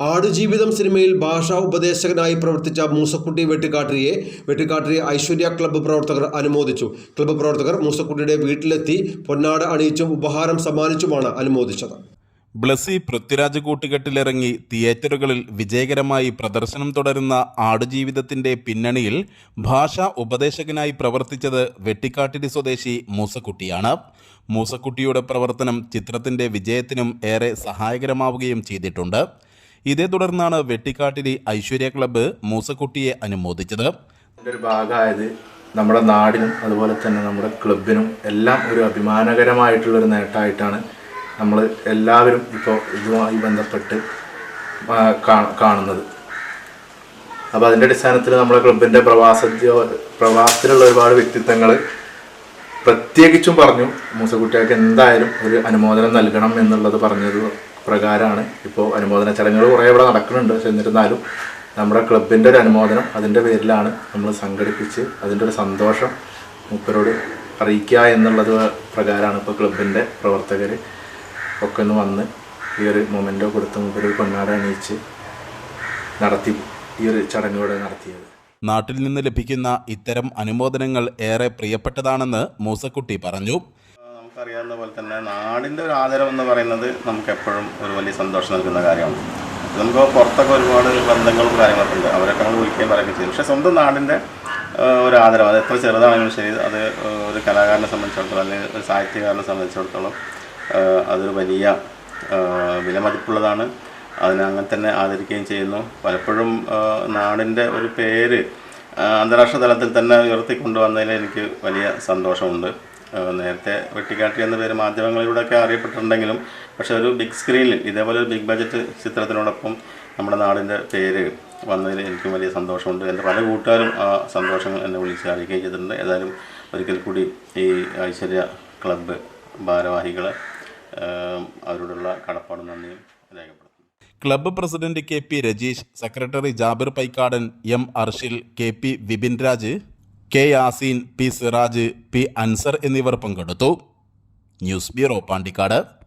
ആടുജീവിതം സിനിമയിൽ ഭാഷാ ഉപദേശകനായി പ്രവർത്തിച്ച മൂസക്കുട്ടി വെട്ടിക്കാട്ടിരിയെ വെട്ടിക്കാട്ടിരി ഐശ്വര്യ ക്ലബ്ബ് പ്രവർത്തകർ അനുമോദിച്ചു. ക്ലബ്ബ് പ്രവർത്തകർ മൂസക്കുട്ടിയുടെ വീട്ടിലെത്തി പൊന്നാട അണിയിച്ചും ഉപഹാരം സമ്മാനിച്ചുമാണ് അനുമോദിച്ചത്. ബ്ലസി പൃഥ്വിരാജ് കൂട്ടുകെട്ടിലിറങ്ങി തിയേറ്ററുകളിൽ വിജയകരമായി പ്രദർശനം തുടരുന്ന ആടുജീവിതത്തിന്റെ പിന്നണിയിൽ ഭാഷാ ഉപദേശകനായി പ്രവർത്തിച്ചത് വെട്ടിക്കാട്ടിരി സ്വദേശി മൂസക്കുട്ടിയാണ്. മൂസക്കുട്ടിയുടെ പ്രവർത്തനം ചിത്രത്തിന്റെ വിജയത്തിനും ഏറെ സഹായകരമാവുകയും ചെയ്തിട്ടുണ്ട്. ഇതേ തുടർന്നാണ് വെട്ടിക്കാട്ടിലെ ഐശ്വര്യ ക്ലബ്ബ് മൂസക്കുട്ടിയെ അനുമോദിച്ചത്. ഒരു ഭാഗമായത് നമ്മുടെ നാടിനും അതുപോലെ തന്നെ നമ്മുടെ ക്ലബിനും എല്ലാം ഒരു അഭിമാനകരമായിട്ടുള്ള ഒരു നേട്ടമായിട്ടാണ് നമ്മൾ എല്ലാവരും ഇപ്പോൾ ഇതുമായി ബന്ധപ്പെട്ട് കാണുന്നത്. അപ്പോൾ അതിന്റെ അടിസ്ഥാനത്തിൽ നമ്മുടെ ക്ലബിന്റെ പ്രവാസ പ്രവാസത്തിലുള്ള ഒരുപാട് വ്യക്തിത്വങ്ങൾ പ്രത്യേകിച്ചും പറഞ്ഞു മൂസക്കുട്ടികൾക്ക് എന്തായാലും ഒരു അനുമോദനം നൽകണം എന്നുള്ളത് പറഞ്ഞത് പ്രകാരമാണ്. ഇപ്പോൾ അനുമോദന ചടങ്ങുകൾ കുറേ ഇവിടെ നടക്കുന്നുണ്ട്. പക്ഷെ എന്നിരുന്നാലും നമ്മുടെ ക്ലബിന്റെ ഒരു അനുമോദനം അതിന്റെ പേരിലാണ് നമ്മൾ സംഘടിപ്പിച്ച് അതിന്റെ ഒരു സന്തോഷം മൂപ്പരോട് അറിയിക്കുക എന്നുള്ളത് പ്രകാരമാണ് ഇപ്പോൾ ക്ലബിന്റെ പ്രവർത്തകർ ഒക്കെ ഒന്ന് വന്ന് ഈ ഒരു മൊമെന്റോ കൊടുത്ത് മൂപ്പര് പൊന്നാട അണിയിച്ച് നടത്തി ഈ ഒരു ചടങ്ങ് ഇവിടെ നടത്തിയത്. നാട്ടിൽ നിന്ന് ലഭിക്കുന്ന ഇത്തരം അനുമോദനങ്ങൾ ഏറെ പ്രിയപ്പെട്ടതാണെന്ന് മൂസക്കുട്ടി പറഞ്ഞു. നമുക്കറിയാവുന്ന പോലെ തന്നെ നാടിന്റെ ഒരു ആദരം എന്ന് പറയുന്നത് നമുക്ക് എപ്പോഴും ഒരു വലിയ സന്തോഷം നൽകുന്ന കാര്യമാണ്. നമുക്ക് പുറത്തൊക്കെ ഒരുപാട് ബന്ധങ്ങളും കാര്യങ്ങളൊക്കെ ഉണ്ട്. അവരൊക്കെ നമ്മൾ വിളിക്കുകയും പറയുകയും ചെയ്യും. പക്ഷേ സ്വന്തം നാടിന്റെ ഒരു ആദരം അത് എത്ര ചെറുതാണെങ്കിലും ശരി അത് ഒരു കലാകാരനെ സംബന്ധിച്ചിടത്തോളം അല്ലെങ്കിൽ ഒരു സാഹിത്യകാരനെ സംബന്ധിച്ചിടത്തോളം അതൊരു വലിയ വിലമതിപ്പുള്ളതാണ്. അതിനെ അങ്ങനെ തന്നെ ആദരിക്കുകയും ചെയ്യുന്നു. പലപ്പോഴും നാടിന്റെ ഒരു പേര് അന്താരാഷ്ട്ര തലത്തിൽ തന്നെ ഉയർത്തിക്കൊണ്ടുവന്നതിൽ എനിക്ക് വലിയ സന്തോഷമുണ്ട്. നേരത്തെ വെട്ടിക്കാട്ടി എന്ന പേര് മാധ്യമങ്ങളിലൂടെയൊക്കെ അറിയപ്പെട്ടിട്ടുണ്ടെങ്കിലും പക്ഷെ ഒരു ബിഗ് സ്ക്രീനിൽ ഇതേപോലെ ഒരു ബിഗ് ബജറ്റ് ചിത്രത്തിനോടൊപ്പം നമ്മുടെ നാടിന്റെ പേര് വന്നതിൽ എനിക്കും വലിയ സന്തോഷമുണ്ട്. എന്റെ പല കൂട്ടുകാരും ആ സന്തോഷങ്ങൾ എന്നെ വിളിച്ച് അറിയിക്കുകയും ചെയ്തിട്ടുണ്ട്. ഏതായാലും ഒരിക്കൽ കൂടി ഈ ഐശ്വര്യ ക്ലബ്ബ് ഭാരവാഹികൾ അവരോടുള്ള കടപ്പാടും നന്ദിയും രേഖപ്പെടുത്തുന്നു. Club president K P Rajeesh secretary Jabir Paikkadan M Arshil K P Vipin Raj K Yaseen P Siraj P Ansar എന്നിവർ പങ്കെടുത്തു. News bureau Pandikkad.